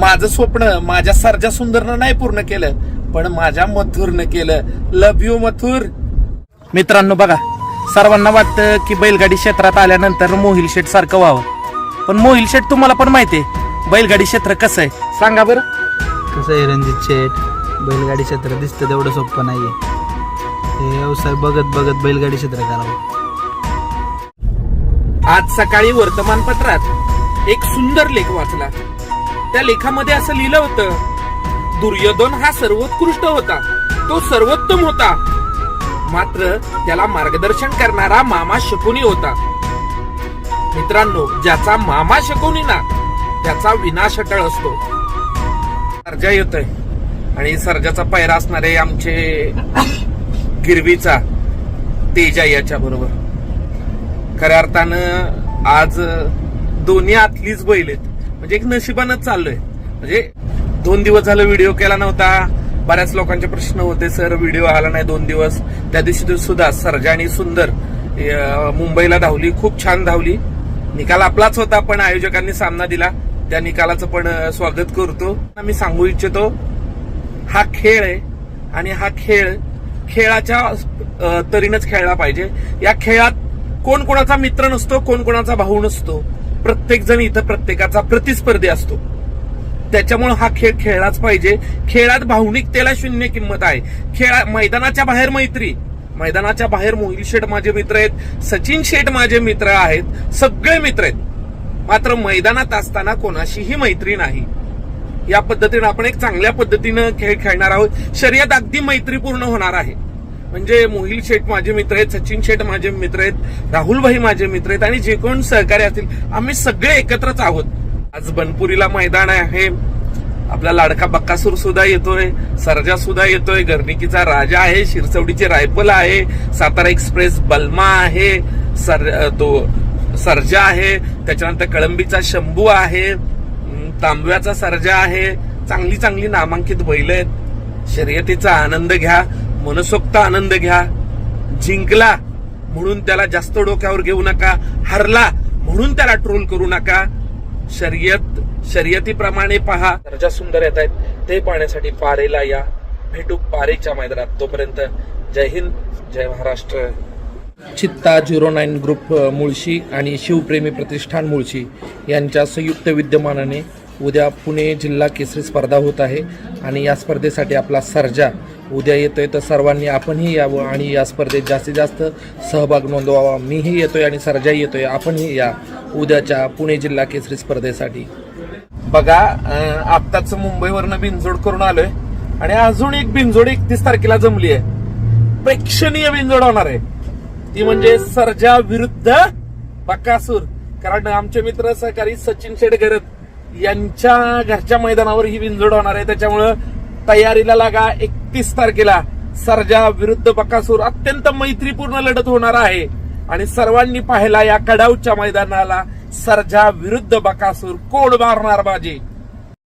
माझं स्वप्न माझ्या सरजा सुंदरनं नाही पूर्ण केलं पण माझ्या मथुरनं केलं. Love you Mathur. मित्रांनो बघा सर्वांना वाटतं की बैलगाडी क्षेत्रात आल्यानंतर मोहिल शेठ सारखं व्हावं. पण मोहिल शेठ तुम्हाला पण माहिती आहे बैलगाडी क्षेत्र कसं आहे? सांगा बरं. कसं आहे रणजित शेठ? बैलगाडी क्षेत्र दिसतं तेवढं सोपं नाहीये. हे व्यवसाय बघत बघत बैलगाडी क्षेत्र करावं. आज सकाळी वर्तमानपत्रात एक सुंदर लेख वाचला. त्या लेखामध्ये असं लिहिलं होतं दुर्योधन हा सर्वोत्कृष्ट होता तो सर्वोत्तम होता. मात्र त्याला मार्गदर्शन करणारा मामा शकुनी होता. मित्रांनो ज्याचा मामा शकुनी ना त्याचा विनाश अटळ असतो. सर्जा येतोय. आणि सर्जाचा पैरा असणारे आमचे गिरवीचा तेजा याच्या बरोबर. खऱ्या अर्थानं आज दोन्ही आतलीच बैल आहेत. म्हणजे एक नशिबानच चाललोय. म्हणजे दोन दिवस झालं व्हिडिओ केला नव्हता. बऱ्याच लोकांचे प्रश्न होते सर व्हिडिओ आला नाही दोन दिवस. त्या दिवशी सुद्धा सरजाणी सुंदर मुंबईला धावली खूप छान धावली. निकाल आपलाच होता पण आयोजकांनी सामना दिला. त्या निकालाचं पण स्वागत करतो. मी सांगू इच्छितो हा खेळ आहे आणि हा खेळ खेळाच्या तरीनच खेळला पाहिजे. या खेळात कोण कोणाचा मित्र नसतो कोण कोणाचा भाऊ नसतो. प्रत्येक जण इथं प्रत्येकाचा प्रतिस्पर्धी असतो. त्याच्यामुळे हा खेळ खेळलाच पाहिजे. खेळात भावनिकतेला शून्य किंमत आहे. खेळा मैदानाच्या बाहेर मैत्री. मैदानाच्या बाहेर मोहिल शेठ माझे मित्र आहेत. सचिन शेठ माझे मित्र आहेत. सगळे मित्र आहेत. मात्र मैदानात असताना कोणाशीही मैत्री नाही. या पद्धतीनं आपण एक चांगल्या पद्धतीनं खेळ खेळणार आहोत. शर्यत अगदी मैत्रीपूर्ण होणार आहे. म्हणजे मोहिल शेठ माझे मित्र आहेत सचिन शेठ माझे मित्र आहेत राहुलभाई माझे मित्र आहेत आणि जे कोण सहकारी असतील आम्ही सगळे एकत्रच आहोत. आज बनपुरीला मैदान आहे. आपला लाडका बक्कासूर सुद्धा येतोय सरजा सुद्धा येतोय गर्निकीचा राजा आहे शिरसवडीचे रायफल आहे सातारा एक्सप्रेस बलमा आहे सर तो सरजा आहे त्याच्यानंतर कळंबीचा शंभू आहे तांब्याचा सरजा आहे चांगली चांगली नामांकित बैल आहेत. शर्यतीचा आनंद घ्या. मनसोक्त आनंद घ्या. जिंकला म्हणून त्याला जास्त डोक्यावर घेऊ नका. हरला म्हणून त्याला ट्रोल करू नका. शर्यत शर्यतीप्रमाणे पहा. दर्जा सुंदर येत आहेत. ते पाहण्यासाठी पारेला या. भेटू पारेच्या मैदानात. तोपर्यंत जय हिंद जय महाराष्ट्र. चित्ता झिरो नाईन ग्रुप मुळशी आणि शिवप्रेमी प्रतिष्ठान मुळशी यांच्या संयुक्त विद्यमानाने उद्या पुणे जिल्हा केसरी स्पर्धा होत आहे आणि या स्पर्धेसाठी आपला सर्जा उद्या येतोय तर सर्वांनी आपणही यावं आणि या स्पर्धेत जास्तीत जास्त सहभाग नोंदवावा. मीही येतोय आणि सर्जा येतोय. आपणही या उद्याच्या पुणे जिल्हा केसरी स्पर्धेसाठी. बघा आत्ताच मुंबईवरनं बिनजोड करून आलोय आणि अजून एक बिनजोड एकतीस तारखेला जमली आहे. प्रेक्षणीय बिनजोड होणार आहे. ती म्हणजे सर्जा विरुद्ध बकासूर. कारण आमचे मित्र सहकारी सचिन शेडगरत यांच्या घरच्या मैदानावर ही बिनजोड होणार आहे. त्याच्यामुळं तयारीला लागा. एकतीस तारखेला सर्जा विरुद्ध बकासूर अत्यंत मैत्रीपूर्ण लढत होणार आहे. आणि सर्वांनी पाहिला या कडाऊच्या मैदानाला सर्जा विरुद्ध बकासूर कोण मारणार बाजी?